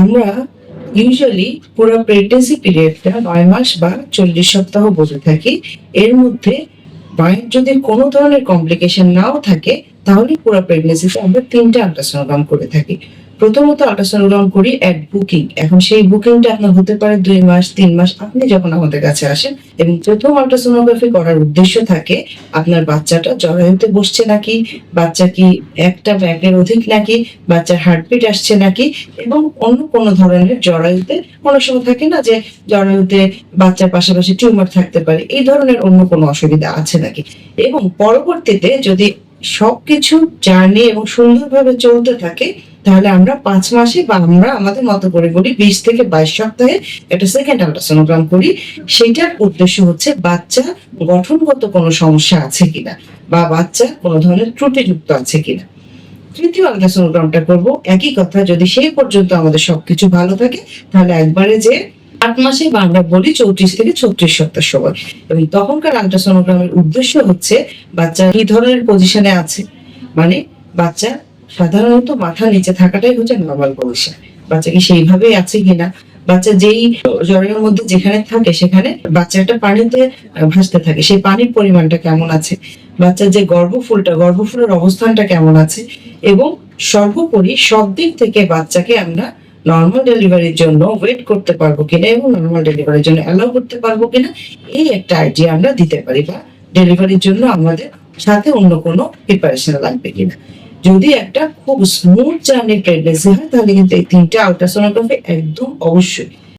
আমরা ইউজুয়ালি পুরো প্রেগনেন্সি পিরিয়ডটা নয় মাস বা চল্লিশ সপ্তাহ বসে থাকি। এর মধ্যে মায়ের যদি কোনো ধরনের কমপ্লিকেশন নাও থাকে, তাহলে পুরো প্রেগনেন্সিতে আমরা তিনটা আল্ট্রাসোনোগ্রাম করে থাকি। প্রথমত আল্ট্রাসোনোগ্রাম করি এক বুকিং এখন সেই বুকিংটা আপনার হতে পারে দুই মাস, তিন মাস, আপনি যখন আমাদের কাছে আসেন এবং প্রথম আল্ট্রাসোনোগ্রাফি করার উদ্দেশ্য থাকে, আপনার বাচ্চাটা জরায়ুতে বসছে নাকি, বাচ্চা কি একটা ব্যাগের অধিক নাকি, বাচ্চার হার্টবিট আসছে নাকি, এবং অন্য কোনো ধরনের জরায়ুতে অনেক সময় থাকে না যে জরায়ুতে বাচ্চার পাশাপাশি টিউমার থাকতে পারে, এই ধরনের অন্য কোনো অসুবিধা আছে নাকি? এবং পরবর্তীতে যদি সবকিছু জার্নি এবং সুন্দরভাবে চলতে থাকে, তাহলে আমরা পাঁচ মাসে বা আমরা আমাদের মতো করে বলি বিশ থেকে বাইশ সপ্তাহে একটা সেকেন্ড আল্ট্রাসোনোগ্রাম করি। সেটার উদ্দেশ্য হচ্ছে বাচ্চা গঠনগত কোনো সমস্যা আছে কিনা বা বাচ্চা কোনো ধরনের ত্রুটিযুক্ত আছে কিনা। তৃতীয় আল্ট্রাসোনোগ্রামটা করব। একই কথা, যদি সেই পর্যন্ত আমাদের সবকিছু ভালো থাকে, তাহলে একবারে যে আট মাসে আমরা বলি চৌত্রিশ থেকে ছত্রিশ সপ্তাহ সময়। এবং তখনকার আল্ট্রাসোনোগ্রামের উদ্দেশ্য হচ্ছে বাচ্চা কি ধরনের পজিশনে আছে? মানে বাচ্চা সাধারণত মাথা নিচে থাকাটাই হচ্ছে নর্মাল পজিশন বাচ্চা কি সেইভাবেই আছে কিনা? বাচ্চা যেই জ্বরের মধ্যে যেখানে থাকে সেখানে বাচ্চাটা পানিতে ভাসতে থাকে। সেই পানির পরিমাণটা কেমন আছে? বাচ্চার যে গর্ভফুলটা, গর্ভফুলের অবস্থানটা কেমন আছে? এবং সর্বোপরি সব দিক থেকে বাচ্চাকে আমরা নর্মাল ডেলিভারির জন্য ওয়েট করতে পারব কিনা এবং নর্মাল ডেলিভারির জন্য অ্যালাউ করতে পারব কিনা, এই একটা আইডিয়া আমরা দিতে পারি বা ডেলিভারির জন্য আমাদের সাথে অন্য কোনো প্রিপারেশন লাগবে কিনা। যদি একটা খুব স্মুথ জার্নি প্রেগনেন্সি হয়, তাহলে কিন্তু এই তিনটা আলট্রাসোনোগ্রাফি একদম অবশ্যই।